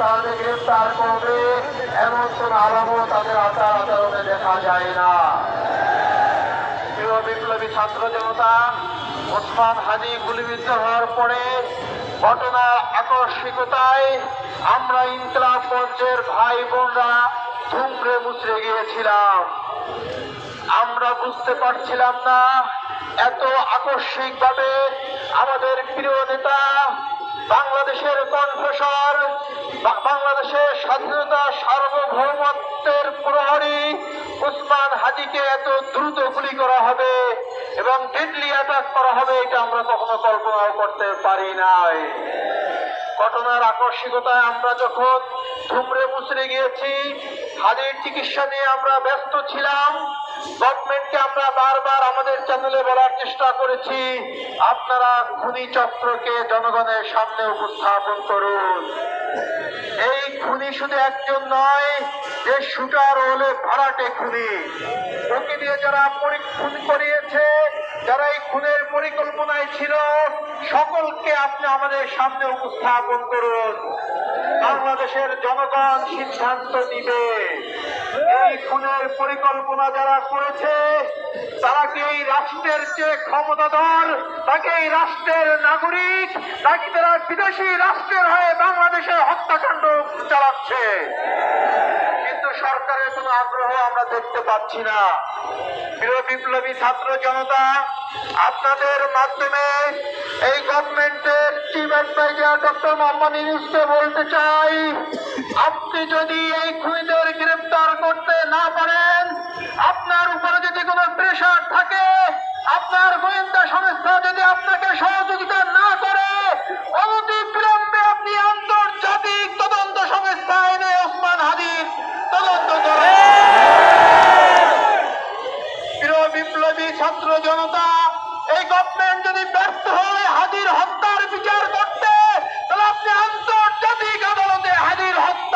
তাদের গ্রেফতার করবে, এমন কোন আলামত তাদের আচার আচরণে দেখা যায় না। প্রিয় বিপ্লবী ছাত্র জনতা, ওসমান হাজি গুলিবিদ্ধ হওয়ার পরে ঘটনার আকস্মিকতায় আমরা ইনকলাব মঞ্চের ভাই বোনরা ধুমড়ে মুচড়ে গিয়েছিলাম। আমরা বুঝতে পারছিলাম না, এত আকস্মিক ভাবে আমাদের প্রিয় নেতা বাংলাদেশের কণ্ঠস্বর বাংলাদেশের স্বাধীনতা সার্বভৌমত্বের প্রহরী উসমান হাজিকে এত দ্রুত গুলি করা হবে এবং ডেডলি অ্যাটাক করা হবে, এটা আমরা কখনো কল্পনাও করতে পারি নাই। ঘটনার আকস্মিকতায় আমরা যখন ধুমড়ে মুচড়ে গিয়েছি, হাজির চিকিৎসা নিয়ে আমরা ব্যস্ত ছিলাম। গভর্নমেন্টকে আমরা বারবার আমাদের চ্যানেলে বলার চেষ্টা করেছি, আপনারা খুনি চক্রকে জনগণের সামনে উপস্থাপন করুন। এই খুনি শুধু একজন নয়, যে শুটার হলে ভাড়াটে খুনি। ওকে দিয়ে যারা খুন করিয়েছে যারা এই খুনের পরিকল্পনায় ছিল, সকলকে আপনি আমাদের সামনে উপস্থাপন করুন। বাংলাদেশের জনগণ সিদ্ধান্ত নিবে। এই খুনের পরিকল্পনা যারা করেছে, তারা কি এই রাষ্ট্রের যে ক্ষমতাধর? তাকে এই রাষ্ট্রের নাগরিক? নাকি তারা বিদেশি রাষ্ট্রের হয়ে বাংলাদেশের হত্যাকাণ্ড চালাচ্ছে? সরকারের কোনো আগ্রহ আমরা দেখতে পাচ্ছি না। প্রিয় বিপ্লবী ছাত্র জনতা, আপনাদের মাধ্যমে এই গভর্নমেন্টের চিফ অ্যাডভাইজার ডক্টর মোহাম্মদ ইউনুসকে বলতে চাই, আপনি যদি এই খুনিদের গ্রেফতার করতে না পারেন, আপনার উপরে যদি কোনো প্রেশার থাকে, আপনার গোয়েন্দা সংস্থা যদি আপনাকে সহযোগিতা না করে অনতি বিলম্বে আপনি আন্তর্জাতিক তদন্ত সংস্থা এনে ওসমান হাদির তদন্ত করেন প্রিয় বিপ্লবী ছাত্র জনতা এই গভর্নমেন্ট যদি ব্যর্থ হয় হাজির হত্যার বিচার করতে তাহলে আপনি আন্তর্জাতিক আদালতে হাজির হত্যার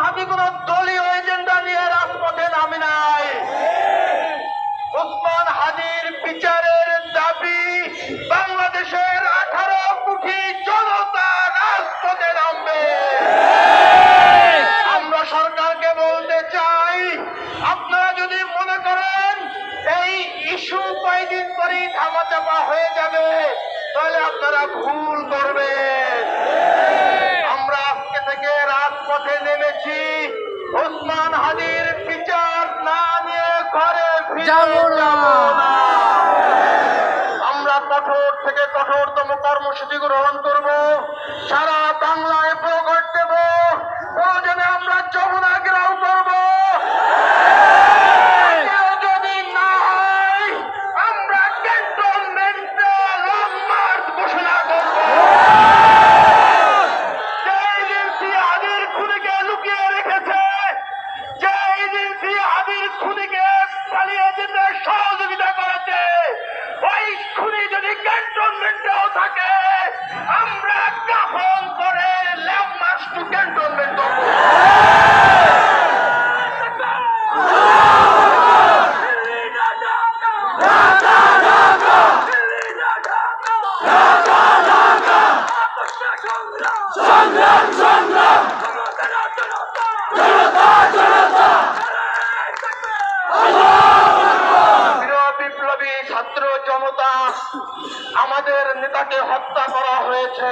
আপনারা ভুল করবেন আমরা আজকে থেকে রাজপথে নেমেছি। ওসমান হাদির বিচার না নিয়ে ঘরে। আমরা কঠোর থেকে কঠোরতম কর্মসূচি গ্রহণ করব। সারা বাংলায় আমাদের নেতাকে হত্যা করা হয়েছে।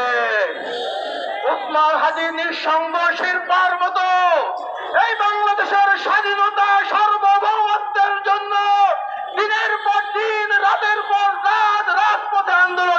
উসমান হাজি নিঃসঙ্গ শিল্পার মতো। এই বাংলাদেশের স্বাধীনতা সার্বভৌমত্বের জন্য দিনের পর দিন, রাতের পর রাত, রাজপথে আন্দোলন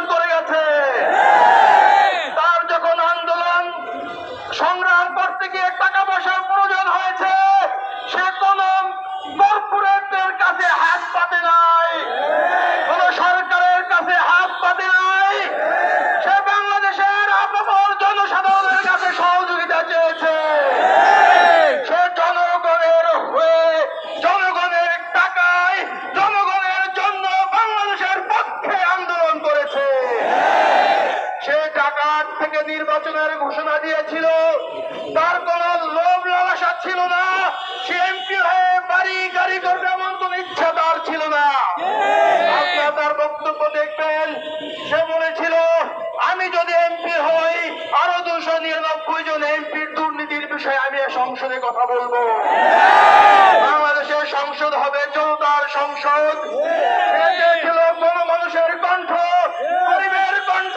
নির্বাচনের ঘোষণা দিয়েছিল তার কোন লোভ লালসা ছিল না। সে এমপি হয়ে বাড়ি গাড়ি করবে এমন কোন ইচ্ছা তার ছিল না। আপনারা তার বক্তব্য দেখবেন সে বলেছিল আমি যদি এমপি হই আরও দুশো নিরানব্বই জন এমপির দুর্নীতির বিষয়ে আমি সংসদে কথা বলব। বাংলাদেশের সংসদ হবে জনতার সংসদ। চেয়েছিল কোন মানুষের কণ্ঠ গরিবের কণ্ঠ।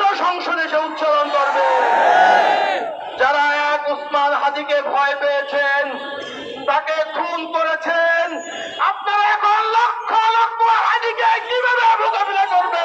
কণ্ঠ সংসদে সে উচ্চারণ করবে। যারা এক উসমান হাদিকে ভয় পেয়েছেন, তাকে খুন করেছেন, আপনারা এখন লক্ষ লক্ষ হাদিকে কীভাবে মোকাবিলা করবে